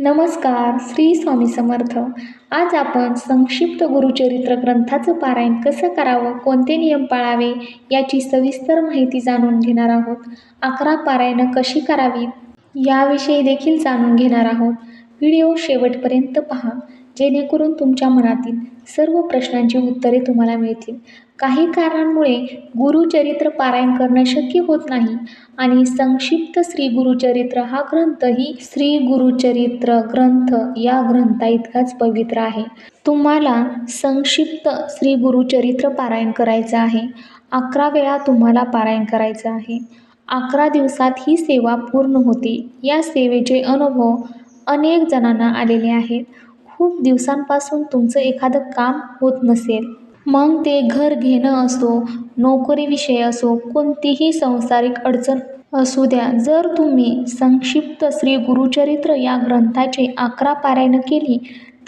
नमस्कार श्री स्वामी समर्थ. आज आपण संक्षिप्त गुरुचरित्र ग्रंथाचं पारायण कसं करावं कोणते नियम पाळावे याची सविस्तर माहिती जाणून घेणार आहोत. अकरा पारायणं कशी करावीत याविषयी देखील जाणून घेणार आहोत. व्हिडिओ शेवटपर्यंत पहा. जेणेकरून तुमच्या मनातील सर्व प्रश्नांची उत्तरे तुम्हाला मिळतील. काही कारणांमुळे गुरुचरित्र पारायण करणं शक्य होत नाही आणि संक्षिप्त श्री गुरुचरित्र हा ग्रंथ ही श्री गुरुचरित्र ग्रंथ या ग्रंथाइतकाच पवित्र आहे. तुम्हाला संक्षिप्त श्री गुरुचरित्र पारायण करायचं आहे. अकरा वेळा तुम्हाला पारायण करायचं आहे. अकरा दिवसात ही सेवा पूर्ण होते. या सेवेचे अनुभव अनेक जणांना आलेले आहेत. खूप दिवसांपासून तुमचं एखादं काम होत नसेल. मग ते घर घेणं असो नोकरीविषयी असो कोणतीही संसारिक अडचण असू द्या. जर तुम्ही संक्षिप्त श्री गुरुचरित्र या ग्रंथाचे अकरा पारायण केली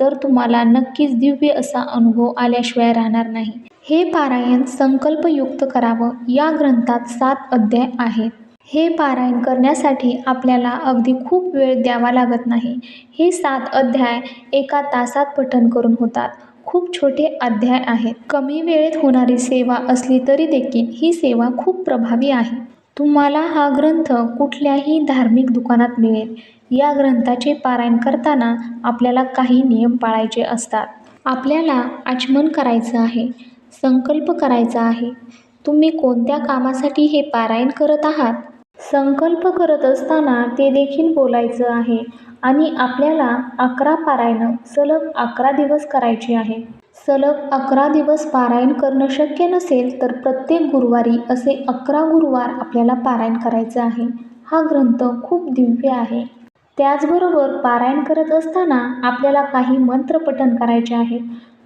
तर तुम्हाला नक्कीच दिव्य असा अनुभव आल्याशिवाय राहणार नाही. हे पारायण संकल्पयुक्त करावं या ग्रंथात सात अध्याय आहेत. हे पारायण करण्यासाठी आपल्याला अगदी खूप वेळ द्यावा लागत नाही. हे सात अध्याय एका तासात पठण करून होतात. खूप छोटे अध्याय आहेत. कमी वेळेत होणारी सेवा असली तरी देखील ही सेवा खूप प्रभावी आहे. तुम्हाला हा ग्रंथ कुठल्याही धार्मिक दुकानात मिळेल. या ग्रंथाचे पारायण करताना आपल्याला काही नियम पाळायचे असतात. आपल्याला आचमन करायचं आहे. संकल्प करायचा आहे. तुम्ही कोणत्या कामासाठी हे पारायण करत आहात? संकल्प करत असताना ते देखील बोलायचं आहे आणि आपल्याला अकरा पारायणं सलग अकरा दिवस करायची आहे. सलग अकरा दिवस पारायण करणं शक्य नसेल तर प्रत्येक गुरुवारी असे अकरा गुरुवार आपल्याला पारायण करायचं आहे. हा ग्रंथ खूप दिव्य आहे. त्याचबरोबर पारायण करत असताना आपल्याला काही मंत्र पठण करायचे आहे.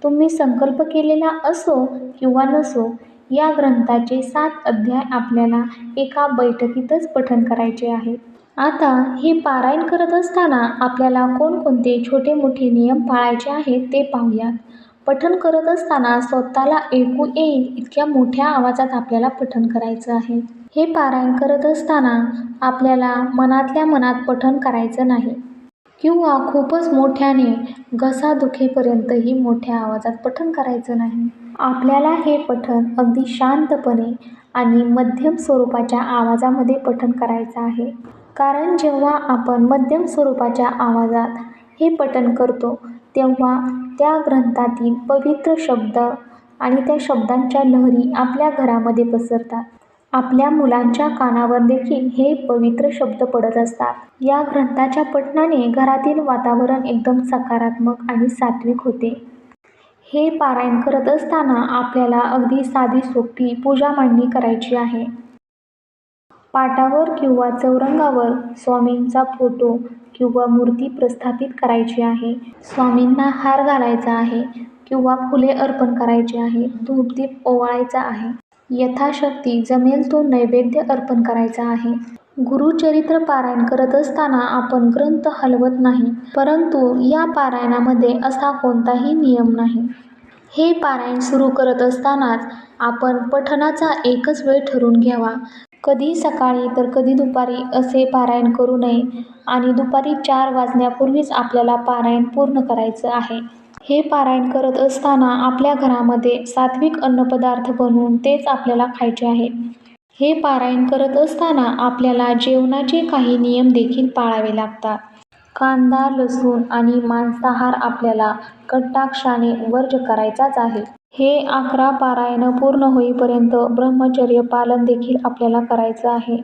तुम्ही संकल्प केलेला असो किंवा नसो या ग्रंथाचे सात अध्याय आपल्याला एका बैठकीतच पठन करायचे आहे. आता हे पारायण करत असताना आपल्याला कोणकोणते छोटे मोठे नियम पाळायचे आहेत ते पाहूयात. पठन करत असताना स्वतःला ऐकू येईल इतक्या मोठ्या आवाजात आपल्याला पठण करायचं आहे. हे पारायण करत असताना आपल्याला मनातल्या मनात पठण करायचं नाही. किंवा खूपच मोठ्याने घसा दुखेपर्यंतही मोठ्या आवाजात पठण करायचं नाही. आपल्याला हे पठण अगदी शांतपणे आणि मध्यम स्वरूपाच्या आवाजामध्ये पठण करायचं आहे. कारण जेव्हा आपण मध्यम स्वरूपाच्या आवाजात हे पठण करतो तेव्हा त्या ग्रंथातील पवित्र शब्द आणि त्या शब्दांच्या लहरी आपल्या घरामध्ये पसरतात. आपल्या मुलांच्या कानावर देखील हे पवित्र शब्द पडत असतात. या ग्रंथाच्या पठणाने घरातील वातावरण एकदम सकारात्मक आणि सात्विक होते. हे पारायण करत असताना आपल्याला अगदी साधी सोपी पूजा मांडणी करायची आहे. पाटावर किंवा चौरंगावर स्वामींचा फोटो किंवा मूर्ती प्रस्थापित करायची आहे. स्वामींना हार घालायचा आहे किंवा फुले अर्पण करायची आहे धूपदीप ओवाळायचा आहे. यथाशक्ती जमेल तो नैवेद्य अर्पण करायचा आहे. गुरुचरित्र पारायण करत असताना आपण ग्रंथ हलवत नाही परंतु या पारायणामध्ये असा कोणताही नियम नाही. हे पारायण सुरू करत असतानाच आपण पठणाचा एकच वेळ ठरवून घ्यावा. कधी सकाळी तर कधी दुपारी असे पारायण करू नये आणि दुपारी चार वाजण्यापूर्वीच आपल्याला पारायण पूर्ण करायचं आहे. हे पारायण करत असताना आपल्या घरामध्ये सात्विक अन्नपदार्थ बनवून तेच आपल्याला खायचे आहे. हे पारायण करत असताना आपल्याला जेवणाचे काही नियम देखील पाळावे लागतात. कांदा लसूण आणि मांसाहार आपल्याला कटाक्षाने वर्ज करायचाच आहे. हे अकरा पारायणं पूर्ण होईपर्यंत ब्रह्मचर्य पालन देखील आपल्याला करायचं आहे.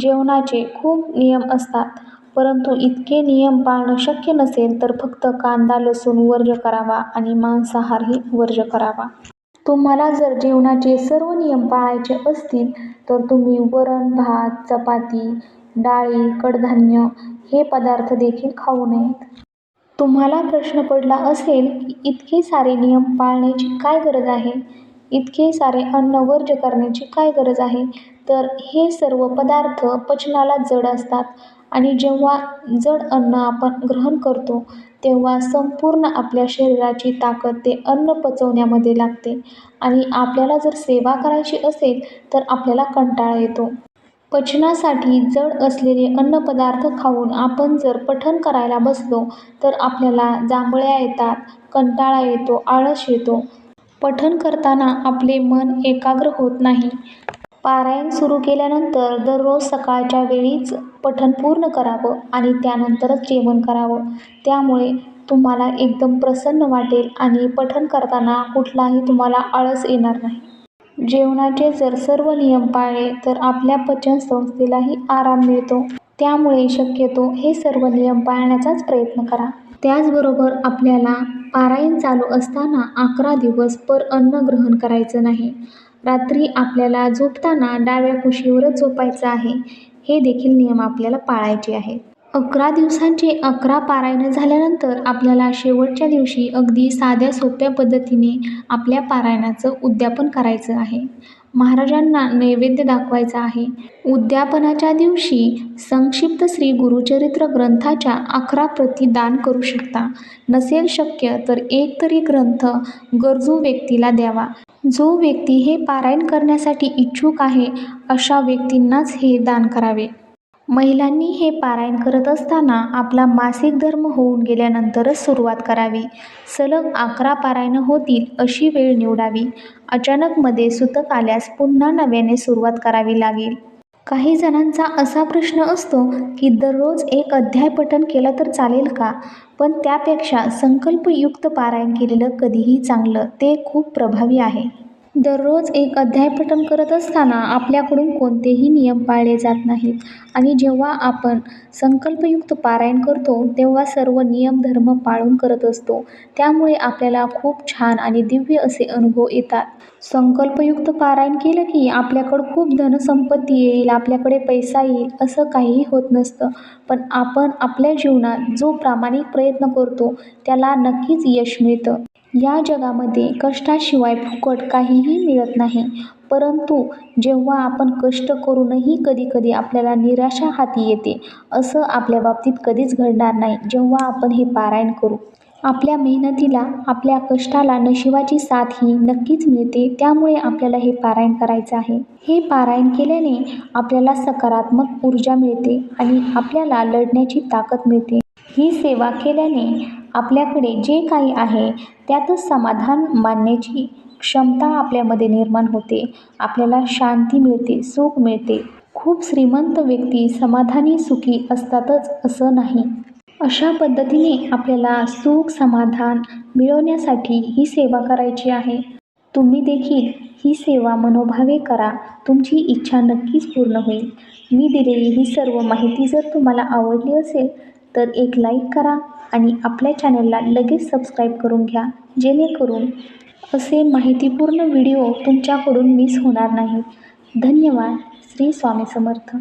जेवणाचे खूप नियम असतात परंतु इतके नियम पाळणं शक्य नसेल तर फक्त कांदा लसूण वर्ज करावा आणि मांसाहारही वर्ज करावा. तुम्हाला जर जेवणाचे सर्व नियम पाळायचे असतील तर तुम्ही वरण भात चपाती डाळी कडधान्य हे पदार्थ देखील खाऊ नयेत. तुम्हाला प्रश्न पडला असेल की इतके सारे नियम पाळण्याची काय गरज आहे? इतके सारे अन्न वर्ज करण्याची काय गरज आहे? तर हे सर्व पदार्थ पचनाला जड असतात आणि जेव्हा जड अन्न आपण ग्रहण करतो तेव्हा संपूर्ण आपल्या शरीराची ताकद ते अन्न पचवण्यामध्ये लागते आणि आपल्याला जर सेवा करायची असेल तर आपल्याला कंटाळा येतो. पचनासाठी जड असलेले अन्नपदार्थ खाऊन आपण जर पठण करायला बसलो तर आपल्याला जांभळ्या येतात कंटाळा येतो आळस येतो. पठण करताना आपले मन एकाग्र होत नाही. पारायण सुरू केल्यानंतर दररोज सकाळच्या वेळीच पठण पूर्ण करावं आणि त्यानंतरच जेवण करावं. त्यामुळे तुम्हाला एकदम प्रसन्न वाटेल आणि पठण करताना कुठलाही तुम्हाला आळस येणार नाही. जेवणाचे जर सर्व नियम पाळले तर आपल्या पचनसंस्थेलाही आराम मिळतो. त्यामुळे शक्यतो हे सर्व नियम पाळण्याचाच प्रयत्न करा. त्याचबरोबर आपल्याला पारायण चालू असताना अकरा दिवस पर अन्न ग्रहण करायचं नाही. रात्री आपल्याला झोपताना डाव्या कुशीवरच झोपायचं आहे. हे देखील नियम आपल्याला पाळायचे आहेत. अकरा दिवसांचे अकरा पारायणं झाल्यानंतर आपल्याला शेवटच्या दिवशी अगदी साध्या सोप्या पद्धतीने आपल्या पारायणाचं उद्यापन करायचं आहे. महाराजांना नैवेद्य दाखवायचा आहे. उद्यापनाच्या दिवशी संक्षिप्त श्री गुरुचरित्र ग्रंथाच्या अकरा प्रती दान करू शकता. नसेल शक्य तर एक तरी ग्रंथ गरजू व्यक्तीला द्यावा. जो व्यक्ती हे पारायण करण्यासाठी इच्छुक आहे अशा व्यक्तींनाच हे दान करावे. महिलांनी हे पारायण करत असताना आपला मासिक धर्म होऊन गेल्यानंतरच सुरुवात करावी. सलग अकरा पारायणं होतील अशी वेळ निवडावी. अचानकमध्ये सुतक आल्यास पुन्हा नव्याने सुरुवात करावी लागेल. काही जणांचा असा प्रश्न असतो की दररोज एक अध्याय पठण केलं तर चालेल का? पण त्यापेक्षा संकल्पयुक्त पारायण केलेलं कधीही चांगलं ते खूप प्रभावी आहे. दररोज एक अध्याय पठण करत असताना आपल्याकडून कोणतेही नियम पाळले जात नाहीत. आणि जेव्हा आपण संकल्पयुक्त पारायण करतो तेव्हा सर्व नियम धर्म पाळून करत असतो. त्यामुळे आपल्याला खूप छान आणि दिव्य असे अनुभव येतात. संकल्पयुक्त पारायण केलं की आपल्याकडं खूप धनसंपत्ती येईल आपल्याकडे पैसा येईल असं काहीही होत नसतं. पण आपण आपल्या जीवनात जो प्रामाणिक प्रयत्न करतो त्याला नक्कीच यश मिळतं. या जगामध्ये कष्टाशिवाय फुकट काहीही मिळत नाही. परंतु जेव्हा आपण कष्ट करूनही कधीकधी आपल्याला निराशा हाती येते असं आपल्या बाबतीत कधीच घडणार नाही जेव्हा आपण हे पारायण करू. आपल्या मेहनतीला आपल्या कष्टाला नशिबाची साथ ही नक्कीच मिळते त्यामुळे आपल्याला हे पारायण करायचं आहे. हे पारायण केल्याने आपल्याला सकारात्मक ऊर्जा मिळते आणि आपल्याला लढण्याची ताकद मिळते. ही सेवा केल्याने आपल्याकडे जे काही आहे त्यातच समाधान मानण्याची क्षमता आपल्यामध्ये निर्माण होते. आपल्याला शांती मिळते सुख मिळते. खूप श्रीमंत व्यक्ती समाधानी सुखी असतातच असं नाही. अशा पद्धतीने आपल्याला सुख समाधान मिळवण्यासाठी ही सेवा करायची आहे. तुम्ही देखील ही सेवा मनोभावे करा. तुमची इच्छा नक्कीच पूर्ण होईल. मी दिलेली ही सर्व माहिती जर तुम्हाला आवडली असेल तर एक लाईक करा आणि आपल्या चॅनलला लगेच सबस्क्राईब करून घ्या जेणेकरून असे माहितीपूर्ण व्हिडिओ तुमच्याकडून मिस होणार नाही. धन्यवाद. श्री स्वामी समर्थ.